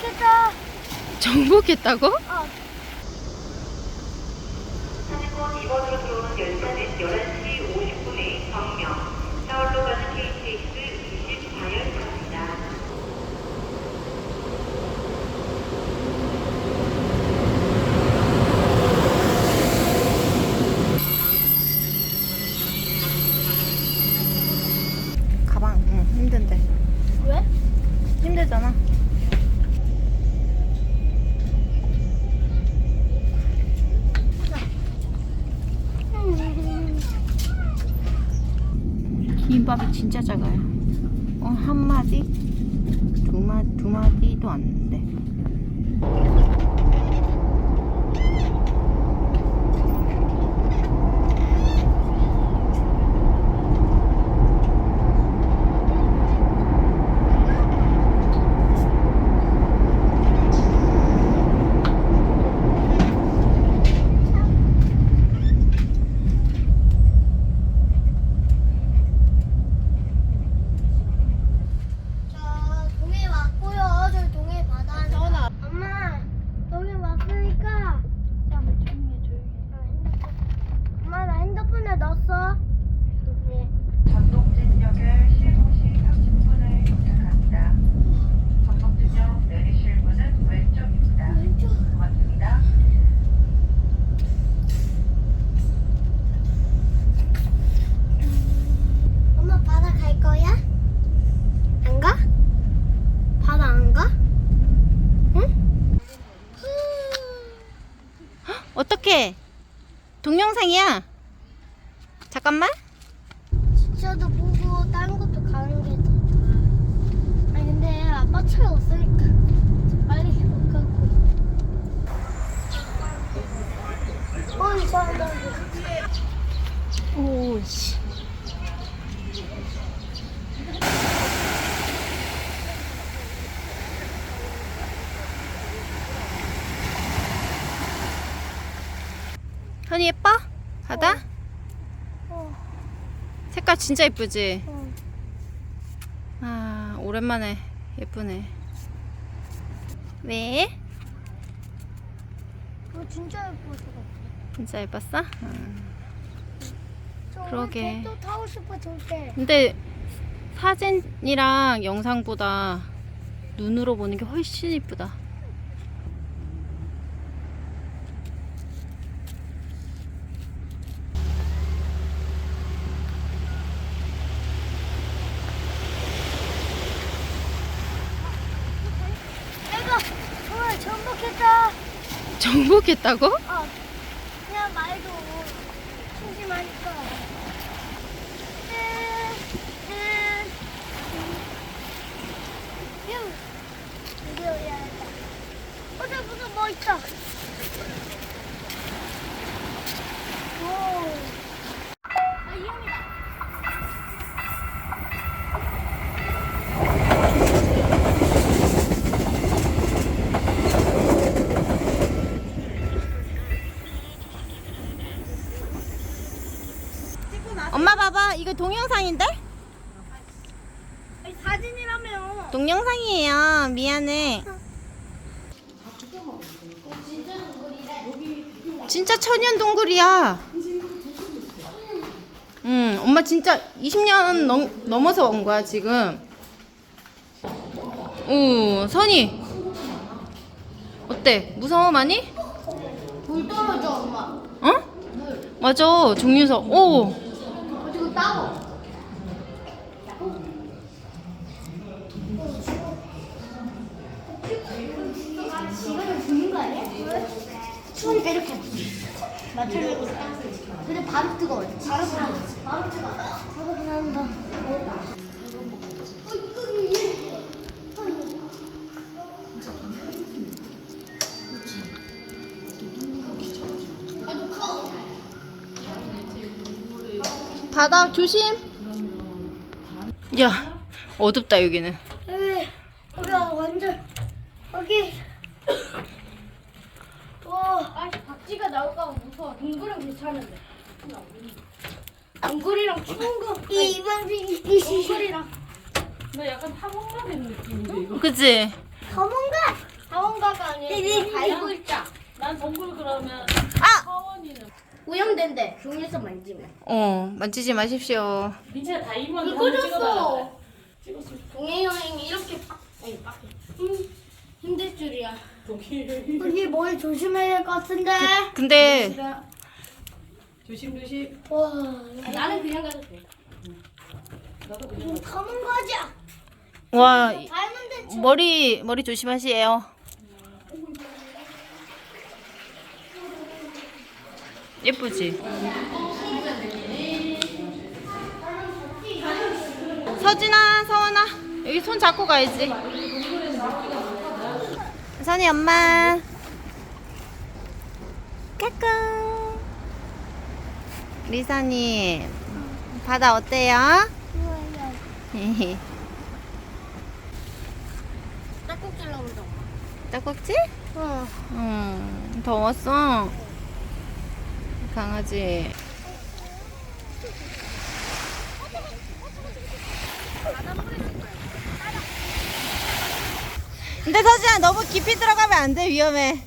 정복했다. 정복했다고? 어. 김밥이 진짜 작아요. 어, 한 마디? 두, 마, 두 마디도 안 돼. 자, 동해 왔고요. 저희 동해 바다. 전화. 엄마, 동해 왔으니까. 자, 뭐 조용히 해, 조용히 해. 어, 핸드폰. 엄마, 나 핸드폰에 넣었어. 네. 전동진역을 15시 30분에 도착합니다. 전동진역 내리실 문은 왼쪽입니다. 고맙습니다. 엄마 바다 갈 거야? 안 가? 바다 안 가? 응? 어떡해 동영상이야 잠깐만 진짜도 보고 다른 것도 가는 게 더 좋아. 아니 근데 아빠 차에 없으니까 빨리 못 가고. 어 이상하다. 오씨 현이 예뻐? 바다? 어, 색깔 진짜 예쁘지? 어. 아 오랜만에 예쁘네 왜? 어 진짜 예뻐서. 진짜 예뻤어? 응. 저 그러게. 또 타고 싶어 절대. 근데 사진이랑 영상보다 눈으로 보는 게 훨씬 이쁘다. 내가 오늘 전복했다. 정복했다고? 어. 그냥 말도 심심하니까. 음, 음. 어, 저 무슨 뭐 있다. 오. 아, 이 형이다. 엄마 이거 동영상인데? 아니, 사진이라며. 동영상이에요. 미안해. 진짜 천연 동굴이야. 응, 엄마 진짜 20년 넘, 넘어서 온 거야, 지금. 오, 선이. 어때? 무서워, 많이? 물 떨어져, 엄마. 어? 맞아, 종류석. 오, 그리고 따고. 이거는 죽는 거 아니야? 왜? 추우니까 이렇게 맞춰주고 근데 바로 뜨거워 바로 뜨거워 바로 뜨거워 바로 그런다 바다 조심. 야, 어둡다, 여기는. 여기 여기 완전 여기 와 아, 박쥐가 나올까 봐 무서워. 동굴은 괜찮은데. 동굴이랑 추운 거. 이 이번 이 동굴이랑. 나 약간 탐험가 된 느낌인데 이거. 그치? 더문가 사원가가 아니라 발굴자. 난 동굴 그러면 아! 오염된대. 종이에서 만지면. 어 만지지 마십시오. 민채가 다 이만 이거 줬어. 찍었어. 동해 여행이 이렇게 빡, 아니 빡. 힘, 힘들 줄이야. 동굴. 우리 머리 조심해야 될 것 같은데. 근데 조심 조심. 와, 나는 그냥 가도 돼. 좀 가는 거자. 와 이- 닮은 데 머리 머리 조심하시에요. 예쁘지? 서진아, 서원아, 여기 손 잡고 가야지. 선이 엄마. 까꿍. 리사님, 바다 어때요? 딱꼭질 나온다. 딱꼭지? 어. 응, 더웠어. 강아지. 근데 서진아 너무 깊이 들어가면 안 돼 위험해.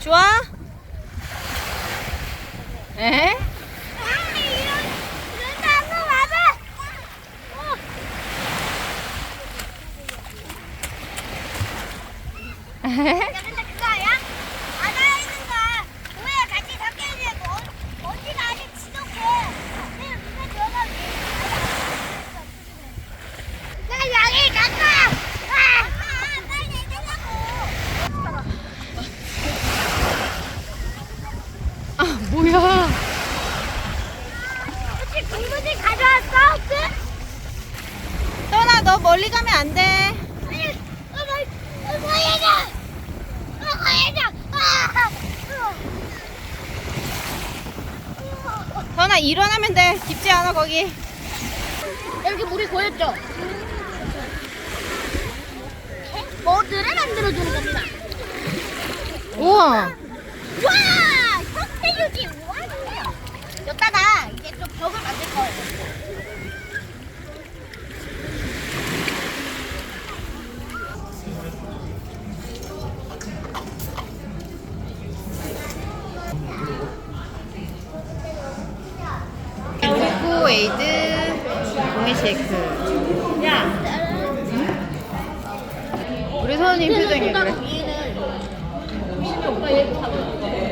좋아? 에? 근데 그거야? 바다에 있는 거 우리가 같이 섞여 있는 거 어디가 아직 지독해. 내가 누가 들어가 나 여기 갔다. 아, 빨리 내려고. 아 뭐야? 혹시 공부지 가져왔어? 혹시? 떠나 너 멀리 가면 안 돼. 아니, 어머, 어머, 얘가, 어머, 얘가, 아, 떠나 일어나면 돼. 깊지 않아 거기. 여기 물이 고였죠? 뭐들을 만들어주는 겁니다. 우와. 와! 에이드 공의 쉐이크. 야. 우리 선생님 표정이 그래.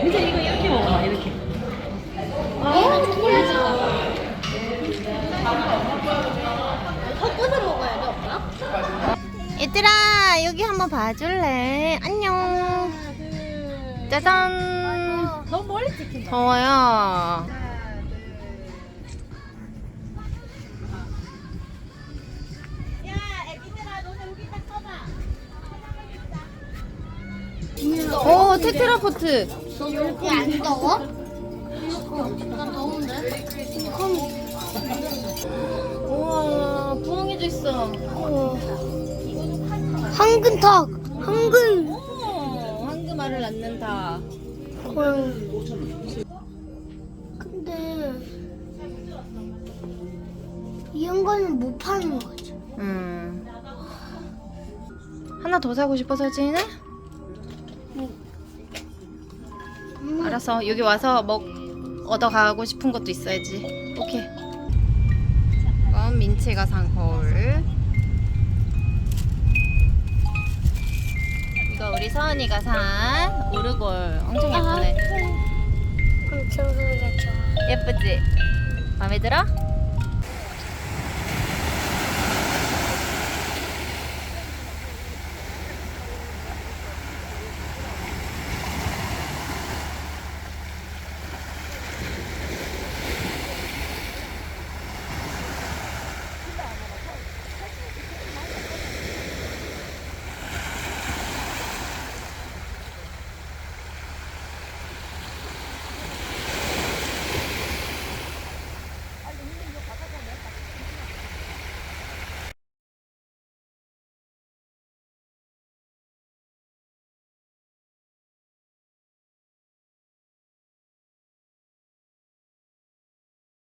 민채 이거 이렇게 먹어봐 이렇게. 섞어서 먹어야 돼, 엄마? 얘들아 여기 한번 봐줄래? 안녕. 짜잔. 너무 멀리 찍힌다. 더워요. 오 테트라포트. 여기 안 더워? 나 더운데? 우와 부엉이도 있어. 황금턱! 황금! 오 황금알을 낳는다. 고양 근데 이런 거는 못 파는 거죠. 음. 하나 더 사고 싶어 서진이 알았어 여기 와서 먹 얻어 가고 싶은 것도 있어야지. 오케이. 이건 민채가 산 거울. 이거 우리 서은이가 산 오르골 엄청 예쁘네. 엄청 소리가 좋아. 예쁘지? 마음에 들어?